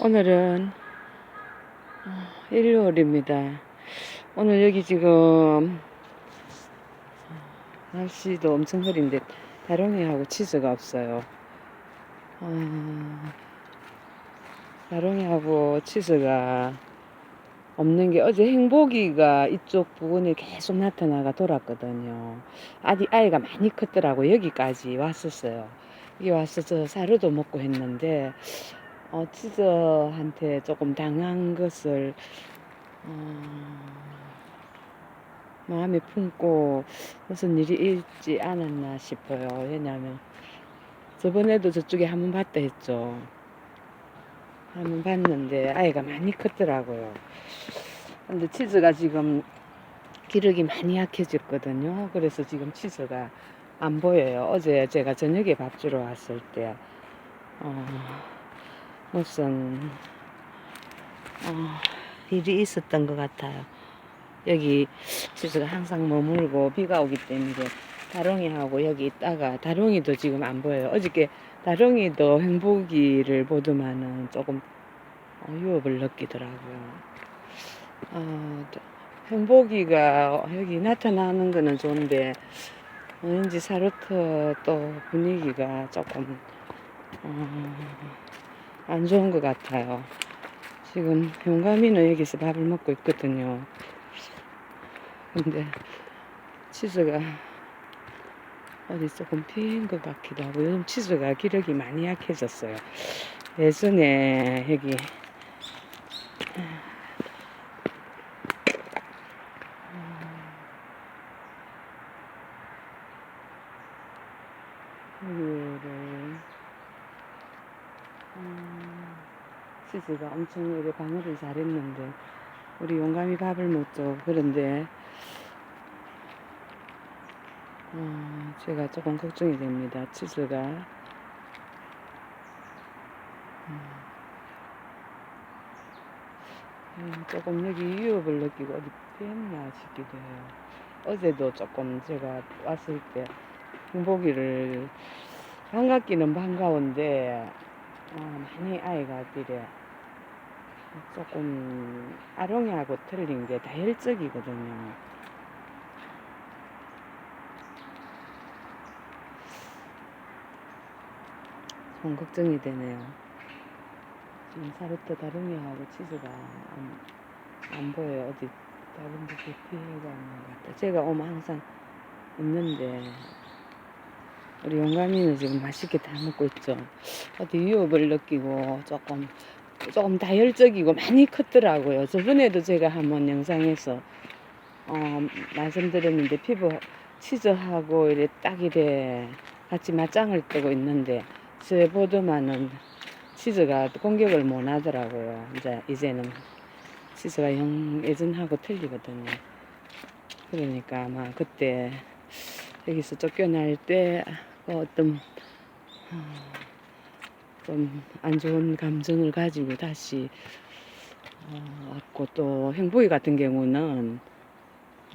오늘은 어, 일요일입니다. 오늘 여기 지금 어, 날씨도 엄청 흐린데 다롱이하고 치즈가 없어요. 어, 다롱이하고 치즈가 없는 게 어제 행복이가 이쪽 부근에 계속 나타나가 돌았거든요. 아디 아이가 많이 컸더라고 여기까지 왔었어요. 여기 와서 저 사료도 먹고 했는데 어, 치즈한테 조금 당한 것을 어, 마음에 품고 무슨 일이 있지 않았나 싶어요. 왜냐하면 저번에도 저쪽에 한 번 봤다 했죠. 한 번 봤는데 아이가 많이 컸더라고요. 근데 치즈가 지금 기력이 많이 약해졌거든요. 그래서 지금 치즈가 안 보여요. 어제 제가 저녁에 밥 주러 왔을 때 어, 무슨 어, 일이 있었던 것 같아요. 여기 치즈가 항상 머물고 비가 오기 때문에 다롱이하고 여기 있다가 다롱이도 지금 안 보여요. 어저께 다롱이도 행복이를 보더만은 조금 어, 유업을 느끼더라고요. 어, 또 행복이가 여기 나타나는 거는 좋은데 왠지 사르트 또 분위기가 조금 어, 안 좋은 것 같아요. 지금 용감이는 여기서 밥을 먹고 있거든요. 근데 치즈가 어디 조금 핀 것 같기도 하고 요즘 치즈가 기력이 많이 약해졌어요. 예전에 여기 여기를 음, 치즈가 엄청 이렇게 방어를 잘했는데 우리 용감이 밥을 못 줘. 그런데 어, 제가 조금 걱정이 됩니다. 치즈가 음, 음, 조금 여기 위협을 느끼고 어디 뺐나 싶기도 해요. 어제도 조금 제가 왔을 때 행복이를 반갑기는 반가운데 어, 많이 아이가 이래 조금 아롱이하고 틀린 게 다혈적이거든요. 좀 걱정이 되네요. 지금 사르트 다롱이하고 치즈가 안, 안 보여요. 어디 다른 데 피해가 있는 것 같아요. 제가 오면 항상 있는데 우리 용감이는 지금 맛있게 다 먹고 있죠. 어디 위협을 느끼고 조금 조금 다혈적이고 많이 컸더라고요. 저번에도 제가 한번 영상에서 어, 말씀드렸는데 피부 치즈하고 이래 딱 이래 같이 맞짱을 뜨고 있는데 제 보드만은 치즈가 공격을 못 하더라고요. 이제 이제는 치즈가 영 예전하고 틀리거든요. 그러니까 아마 그때 여기서 쫓겨날 때 어 떤 좀 안 좋은 감정을 가지고 다시 어, 왔고 또 행복이 같은 경우는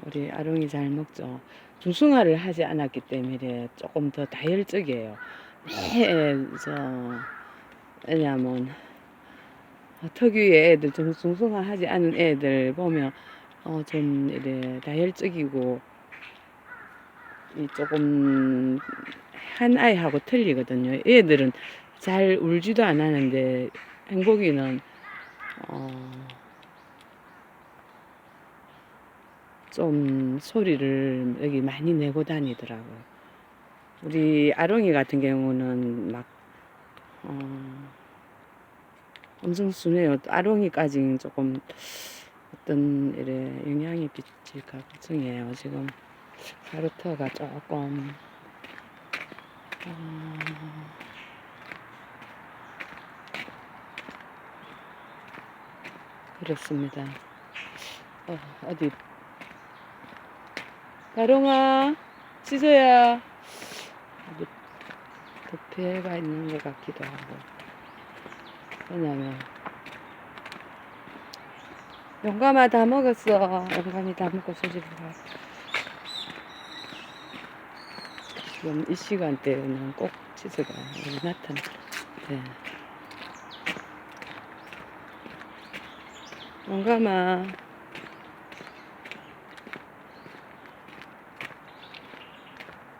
우리 아롱이 잘 먹죠. 중성화를 하지 않았기 때문에 조금 더 다혈적이에요. 매저 왜냐면 특유의 애들 좀 중성화 하지 않은 애들 보면 어 좀 이래 다혈적이고 이 조금 한 아이하고 틀리거든요. 얘들은 잘 울지도 않았는데 행복이는 어, 좀 소리를 여기 많이 내고 다니더라고요. 우리 아롱이 같은 경우는 막 어, 엄청 순해요. 아롱이까지는 조금 어떤 이래 영향이 비칠까 걱정이에요. 지금 가루터가 조금 어, 그렇습니다. 어, 어디? 가롱아 치소야. 어디 도피해가 있는 것 같기도 하고. 왜냐면 용감아 다 먹었어. 용감이 다 먹고 소집을 가 지금 이 시간대에는 꼭 치즈가 나타나 네. 용감아.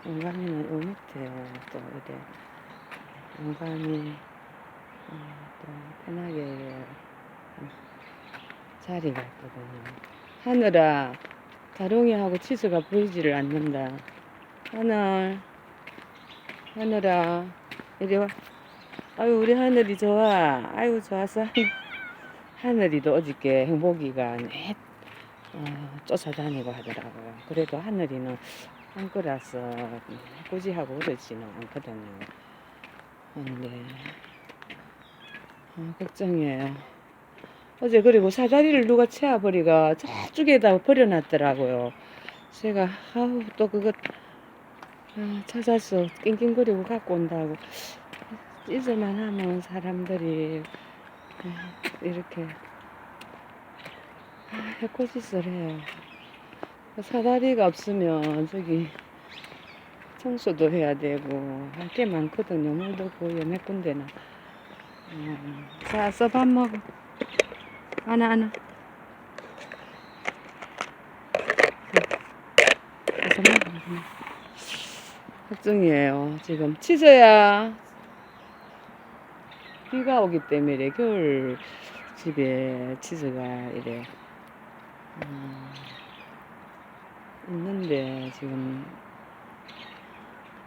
용감이는 요 밑에 또 이래 용감이 어, 또 편하게 음, 자리가 있거든요. 하늘아, 다롱이하고 치즈가 보이지를 않는다. 하늘, 하늘아, 이리 와. 아유, 우리 하늘이 좋아. 아유, 좋았어. 하늘이도 어저께 행복이가 넷 어, 쫓아다니고 하더라고요. 그래도 하늘이는 한 거라서 꾸지 하고 그러지는 않거든요. 근데 어, 걱정이에요. 어제 그리고 사다리를 누가 채워버리가 저쪽에다 버려놨더라고요. 제가 아우 또 그거 아, 찾아서 낑낑거리고 갖고 온다고 잊을만 하면 사람들이 아, 이렇게 아, 해코지를 해요. 사다리가 없으면 저기 청소도 해야 되고 할 게 많거든요. 물도 보여 몇 군데나. 음, 자, 써밥 먹어. 하나 하나. 어서 먹어. 응. 걱정이에요. 지금 치즈야. 비가 오기 때문에 겨울 집에 치즈가 이래 음, 있는데 지금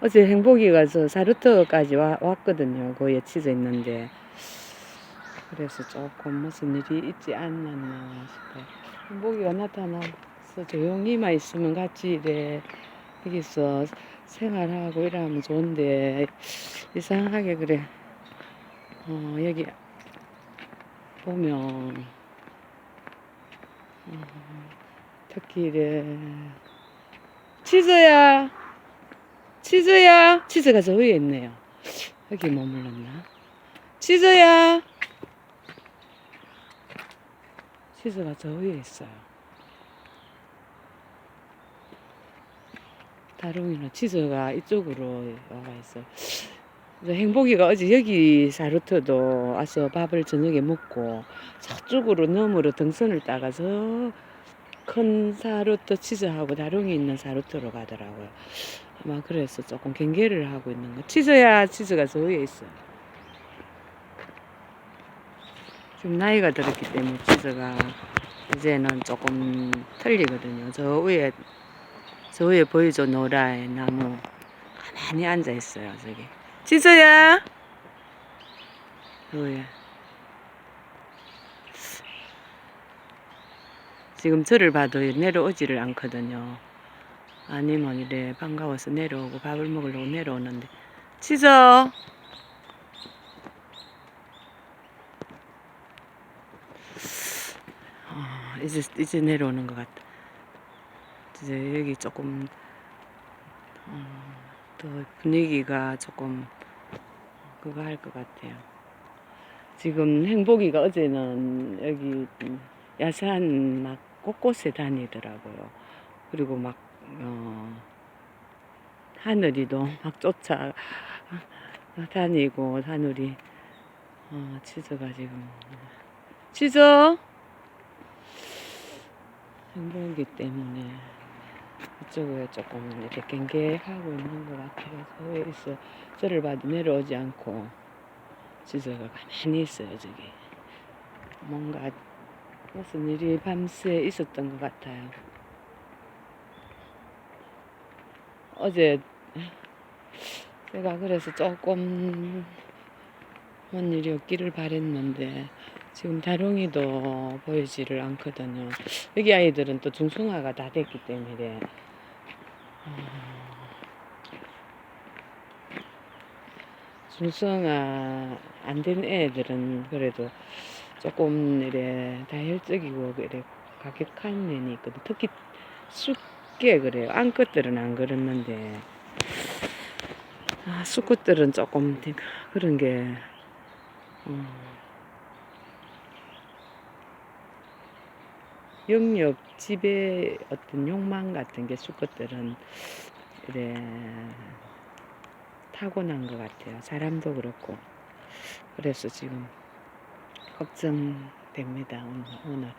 어제 행복이가 저 사르터까지 와, 왔거든요. 거기에 치즈 있는데 그래서 조금 무슨 일이 있지 않았나 싶어요. 행복이가 나타나서 조용히만 있으면 같이 이래 여기서 생활하고 이러면 좋은데 이상하게 그래. 어, 여기 보면 어, 특히 이래 치즈야 치즈야 치즈가 저 위에 있네요. 여기 머물렀나? 치즈야 치즈가 저 위에 있어요. 다롱이는 치즈가 이쪽으로 와가 있어. 행복이가 어제 여기 사루트도 와서 밥을 저녁에 먹고 저쪽으로 너머로 등선을 따가서 큰 사루트 치즈하고 다롱이 있는 사루트로 가더라고요. 아마 그래서 조금 경계를 하고 있는 거. 치즈야 치즈가 저 위에 있어요. 지금 나이가 들었기 때문에 치즈가 이제는 조금 틀리거든요. 저 위에 저 위에 보이죠 노라의 나무 가만히 앉아 있어요 저기. 치즈야. 뭐야? 지금 저를 봐도 내려오지를 않거든요. 아니면 이래 반가워서 내려오고 밥을 먹으려고 내려오는데 치즈. 어, 이제 이제 내려오는 것 같다. 이제 여기 조금 어, 또 분위기가 조금 그거 할 것 같아요. 지금 행복이가 어제는 여기 야산 막 곳곳에 다니더라고요. 그리고 막 어, 하늘이도 막 쫓아 다니고 하늘이 어, 치즈가 지금 치즈 행복이기 때문에 이쪽에 조금 이렇게 경계하고 있는 것 같아서 여기서 저를 봐도 내려오지 않고 지저가 가만히 있어요 저기. 뭔가 무슨 일이 밤새 있었던 것 같아요. 어제 제가 그래서 조금 뭔 일이 없기를 바랬는데 지금 다롱이도 보이지를 않거든요. 여기 아이들은 또 중성화가 다 됐기 때문에. 중성화 안 된 애들은 그래도 조금 이래 다혈적이고 이래 가격한 면이 있거든. 특히 숙게 그래요. 암컷들은 안 그렇는데. 아, 수컷들은 조금 그런 게 음, 영역 지배 어떤 욕망 같은 게 수컷들은 이래 타고난 것 같아요. 사람도 그렇고. 그래서 지금 걱정 됩니다. 오늘, 오늘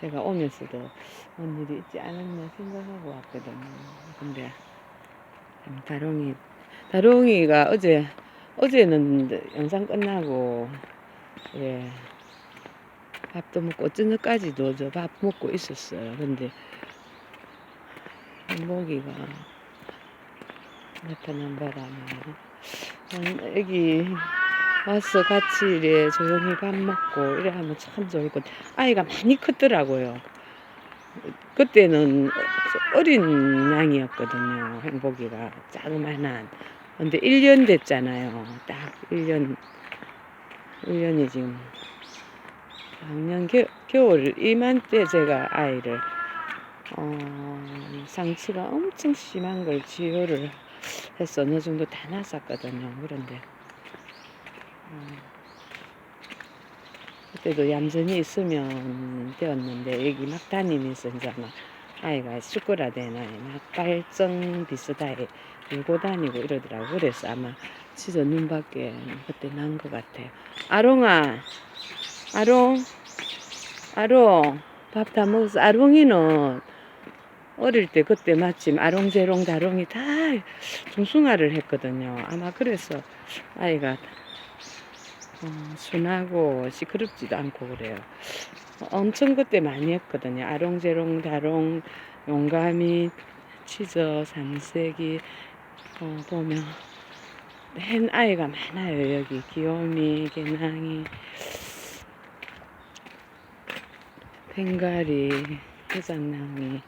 제가 오면서도 뭔 일이 있지 않았나 생각하고 왔거든요. 근데 참 다롱이 다롱이가 어제 어제는 영상 끝나고 예 밥도 먹고 어쩐 까지도 저밥 먹고 있었어요. 근데 모기가 나타난 바람에 음, 애기 와서 같이 이래 조용히 밥 먹고 이래 하면 참 좋을 것 아이가 많이 컸더라고요. 그때는 어린 양이었거든요. 행복이가 자그만한. 근데 1년 됐잖아요. 딱 1년 1년이 지금 작년 겨, 겨울 이맘때 제가 아이를 어, 상치가 엄청 심한 걸 치료를 해서 어느 정도 다 났었거든요. 그런데 어, 그때도 얌전히 있으면 되었는데 여기 막 다니면서 이제 막 아이가 슈크라데나 막 발정 비슷하게 들고 다니고 이러더라고. 그래서 아마 진짜 눈밖에 그때 난 것 같아요. 아롱아, 아롱, 아롱, 밥 다 먹었어. 아롱이는 어릴 때 그때 마침 아롱제롱 다롱이 다 중숭아를 했거든요. 아마 그래서 아이가 어, 순하고 시끄럽지도 않고 그래요. 엄청 그때 많이 했거든요. 아롱제롱 다롱 용가미 치저 산세기 어, 보면 hen 아이가 많아요. 여기 귀요미 개낭이 뱅가리 해장낭이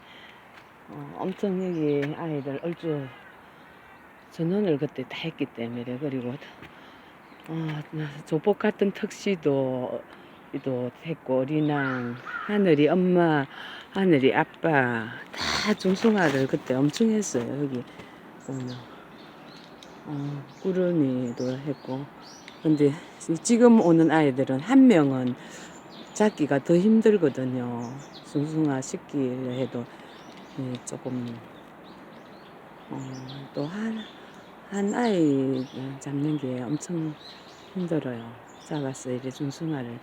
어, 엄청 여기 아이들 얼추 전원을 그때 다 했기 때문에 그리고 어, 조폭 같은 턱시도 도 했고 어린왕 하늘이 엄마 하늘이 아빠 다 중숭아를 그때 엄청 했어요 여기. 어, 꾸러미도 했고. 근데 지금 오는 아이들은 한 명은 잡기가 더 힘들거든요 중숭아 시키려 해도 예, 조금 어, 또한 한 아이 잡는 게 엄청 힘들어요. 작아서 이래 중숭아를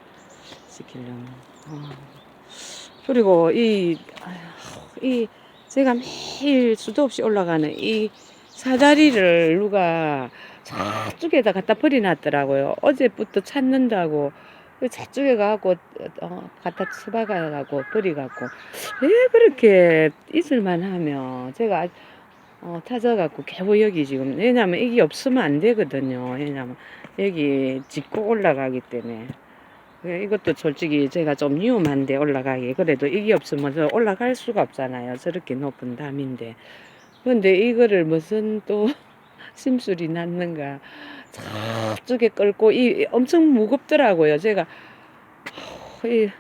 시키려면. 어. 그리고 이, 이 제가 매일 수도 없이 올라가는 이 사다리를 누가 저쪽에다 갖다 버려놨더라고요. 어제부터 찾는다고 그 저쪽에 가고 어, 갖다 처박아가고 버리갖고. 왜 그렇게 있을만 하면 제가 어, 타져갖고 개보 여기 지금. 왜냐면 이게 없으면 안 되거든요. 왜냐면 여기 짚고 올라가기 때문에. 예, 이것도 솔직히 제가 좀 위험한데 올라가기. 그래도 이게 없으면 저 올라갈 수가 없잖아요. 저렇게 높은 담인데. 근데 이거를 무슨 또 심술이 났는가 저쪽에 끌고 이 엄청 무겁더라고요. 제가 이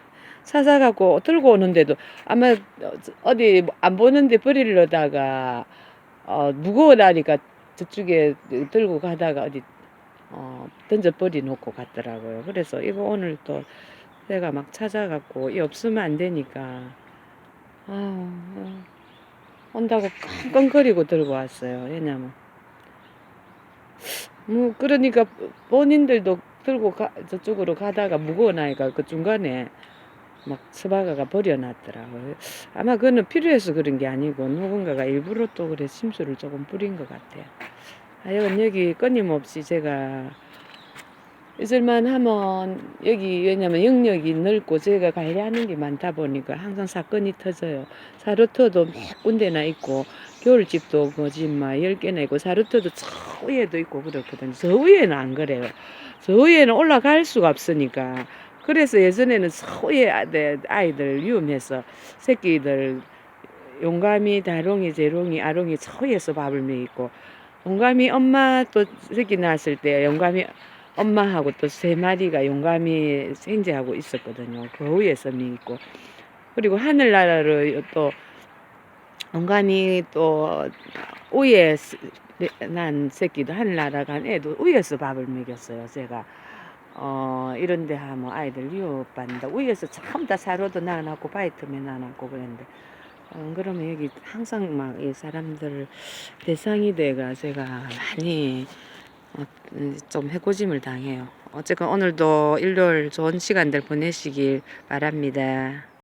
사사 갖고 들고 오는데도 아마 어디 안 보는데 버리려다가 어, 무거워 나니까 저쪽에 들고 가다가 어디 어, 던져 버리 놓고 갔더라고요. 그래서 이거 오늘 또 내가 막 찾아갖고 이 없으면 안 되니까 아, 어, 온다고 끙끙거리고 들고 왔어요. 왜냐면 뭐 그러니까 본인들도 들고 가, 저쪽으로 가다가 무거워 나니까 그 중간에 막 스바가가 버려놨더라고요. 아마 그거는 필요해서 그런 게 아니고 누군가가 일부러 또 그래 심술을 조금 뿌린 것 같아요. 하여간 여기 끊임없이 제가 있을만 하면 여기 왜냐면 영역이 넓고 제가 관리하는 게 많다 보니까 항상 사건이 터져요. 사루터도 몇 군데나 있고 겨울집도 거짓말 10개나 있고 사루터도 저 위에도 있고 그렇거든요. 저 위에는 안 그래요. 저 위에는 올라갈 수가 없으니까 그래서 예전에는 소위 아이들 위험해서 새끼들 용감이 다롱이 재롱이 아롱이 소위에서 밥을 먹이고 용감이 엄마 또 새끼 낳았을 때 용감이 엄마하고 또 세 마리가 용감이 생제하고 있었거든요. 그 위에서 먹이고 그리고 하늘나라로 또 용감이 또 위에 난 새끼도 하늘나라 간 애도 위에서 밥을 먹였어요. 제가 어, 이런 데 하면 아이들 위협받는다. 위에서 전부 다 사료도 나눠놓고 바이트맨 나눠놓고 그랬는데, 어, 그러면 여기 항상 막 이 사람들 대상이 돼가 제가 많이 어, 좀 해코짐을 당해요. 어쨌건 오늘도 일요일 좋은 시간들 보내시길 바랍니다.